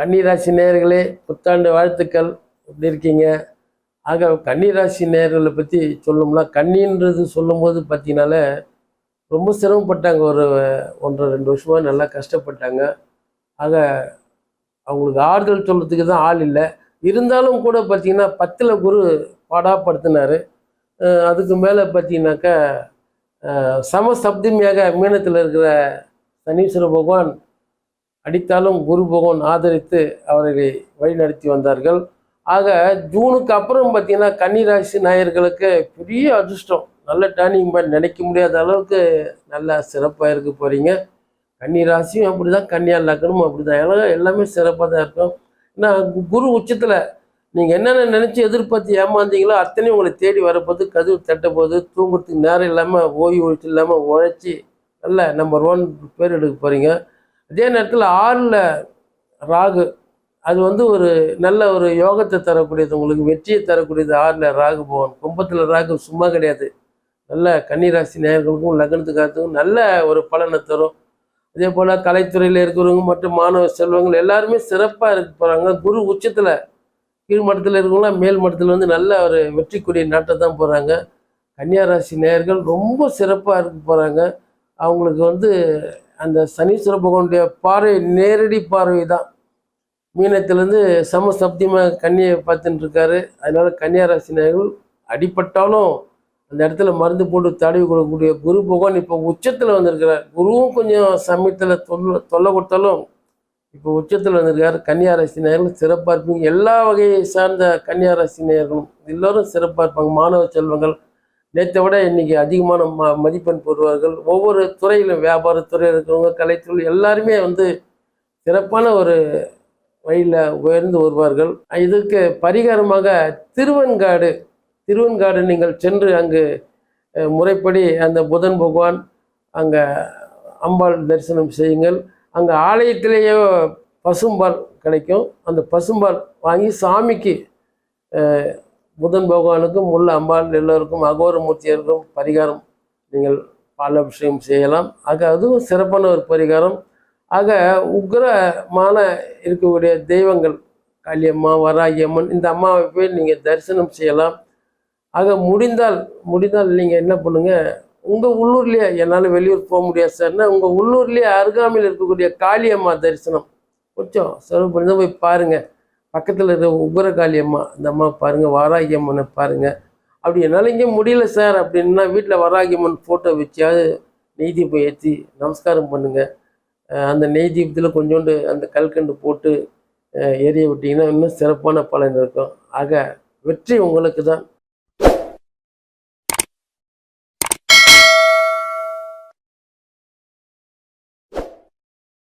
கன்னிராசி நேர்களே புத்தாண்டு வாழ்த்துக்கள். எப்படி இருக்கீங்க? ஆக கன்னிராசி நேர்களை பற்றி சொல்லணும்னா கன்னின்றது சொல்லும்போது பார்த்தீங்கன்னாலே ரொம்ப சிரமப்பட்டாங்க. ஒரு ஒன்றரை ரெண்டு வருஷமாக நல்லா கஷ்டப்பட்டாங்க. ஆக அவங்களுக்கு ஆறுதல் சொல்கிறதுக்கு தான் ஆள் இல்லை. இருந்தாலும் கூட பார்த்தீங்கன்னா பத்தில் குரு பாடாப்படுத்தினார். அதுக்கு மேலே பார்த்தீங்கன்னாக்கா சம சமசப்தமியாக மீனத்தில் இருக்கிற சனீஸ்வர பகவான் அடித்தாலும் குரு பகவான் ஆதரித்து அவர்களை வழிநடத்தி வந்தார்கள். ஆக ஜூனுக்கு அப்புறம் பார்த்தீங்கன்னா கன்னிராசி நாயர்களுக்கு பெரிய அதிர்ஷ்டம். நல்ல டேர்னிங் பாயிண்ட் நினைக்க முடியாத அளவுக்கு நல்லா சிறப்பாக இருக்க போகிறீங்க கன்னிராசியும் அப்படி தான் கன்னியா லக்னமும் அப்படி தான் எல்லாம் எல்லாமே சிறப்பாக தான் இருக்கும். ஏன்னா குரு உச்சத்தில் நீங்கள் என்னென்ன நினச்சி எதிர்பார்த்து ஏமாந்தீங்களோ அத்தனையும் உங்களை தேடி வரப்போது கதவு தட்ட போது தூங்குறதுக்கு நேரம் இல்லாமல் ஓய்வு ஒழிச்சு இல்லாமல் உழைச்சி நல்ல நம்பர் ஒன் பேர் எடுக்க போகிறீங்க அதே நேரத்தில் ஆறில் ராகு அது வந்து ஒரு நல்ல ஒரு யோகத்தை தரக்கூடியது உங்களுக்கு வெற்றியை தரக்கூடியது ஆறில் ராகு பவன் கும்பத்தில் ராகு சும்மா கிடையாது. நல்ல கன்னிராசி நேயர்களுக்கும் லக்னத்துக்காரத்துக்கும் நல்ல ஒரு பலனை தரும். அதே போல் கலைத்துறையில் இருக்கிறவங்க மற்றும் மாணவ செல்வங்கள் எல்லாருமே சிறப்பாக இருக்க போகிறாங்க குரு உச்சத்தில் கீழ் மட்டத்தில் இருக்கவங்களாம் மேல் மட்டத்தில் வந்து நல்ல ஒரு வெற்றிக்குரிய நாட்டை தான் போகிறாங்க கன்னியாராசி நேயர்கள் ரொம்ப சிறப்பாக இருக்க போகிறாங்க அவங்களுக்கு வந்து அந்த சனீஸ்வர பகவானுடைய பார்வை நேரடி பார்வை தான் மீனத்திலேருந்து சம சப்தியமாக கன்னியை பார்த்துட்டு இருக்காரு அதனால கன்னியாராசி நேயர்கள் அடிப்பட்டாலும் அந்த இடத்துல மருந்து போட்டு தடவி கொடுக்கக்கூடிய குரு பகவான் இப்போ உச்சத்தில் வந்திருக்கிறார். குருவும் கொஞ்சம் சமயத்தில் தொல்லை தொல்லை கொடுத்தாலும் இப்போ உச்சத்தில் வந்திருக்காரு. கன்னியாராசி நேயர்கள் சிறப்பாக இருப்பீங்க. எல்லா வகையை சார்ந்த கன்னியாராசி நேயர்களும் எல்லோரும் சிறப்பாக இருப்பாங்க. மாணவ செல்வங்கள் நேற்றை விட இன்னைக்கு அதிகமான ம மதிப்பெண் பெறுவார்கள். ஒவ்வொரு துறையிலும் வியாபாரத்துறையில் இருக்கிறவங்க கலைத்துறை எல்லாருமே வந்து சிறப்பான ஒரு வழியில் உயர்ந்து வருவார்கள். இதுக்கு பரிகாரமாக திருவெண்காடு திருவெண்காடு நீங்கள் சென்று அங்கு முறைப்படி அந்த புதன் பகவான் அங்கே அம்பாள் தரிசனம் செய்யுங்கள். அங்கே ஆலயத்திலேயே பசும்பால் கிடைக்கும். அந்த பசும்பால் வாங்கி சாமிக்கு புதன் பகவானுக்கும் உள்ள அம்பாள் எல்லோருக்கும் அகோரமூர்த்தியருக்கும் பரிகாரம் நீங்கள் பாலாபிஷேகம் செய்யலாம். ஆக அதுவும் சிறப்பான ஒரு பரிகாரம். ஆக உக்ரமான இருக்கக்கூடிய தெய்வங்கள் காளியம்மா வராகியம்மன் இந்த அம்மாவை போய் நீங்கள் தரிசனம் செய்யலாம். ஆக முடிந்தால் முடிந்தால் நீங்கள் என்ன பண்ணுங்கள் உங்கள் உள்ளூர்லேயே என்னால் வெளியூர் போக முடியாது சார்னா உங்கள் உள்ளூர்லேயே அருகாமையில் இருக்கக்கூடிய காளியம்மா தரிசனம். கொஞ்சம் செலவு பண்ணி தான் போய் பாருங்கள் பக்கத்தில் இருக்கிற உபரகாளி அம்மா இந்த அம்மா பாருங்கள் வாராகி அம்மனை பாருங்கள் அப்படி என்னால் இங்கே முடியல சார். அப்படின்னா வீட்டில் வராகி அம்மன் ஃபோட்டோ வச்சாவது நெய் தீபம் ஏற்றி நமஸ்காரம் பண்ணுங்கள் அந்த நெய் தீபத்தில் கொஞ்சோண்டு அந்த கல்கண்டு போட்டு எரிய விட்டிங்கன்னா இன்னும் சிறப்பான பலன் இருக்கும். ஆக வெற்றி உங்களுக்கு தான்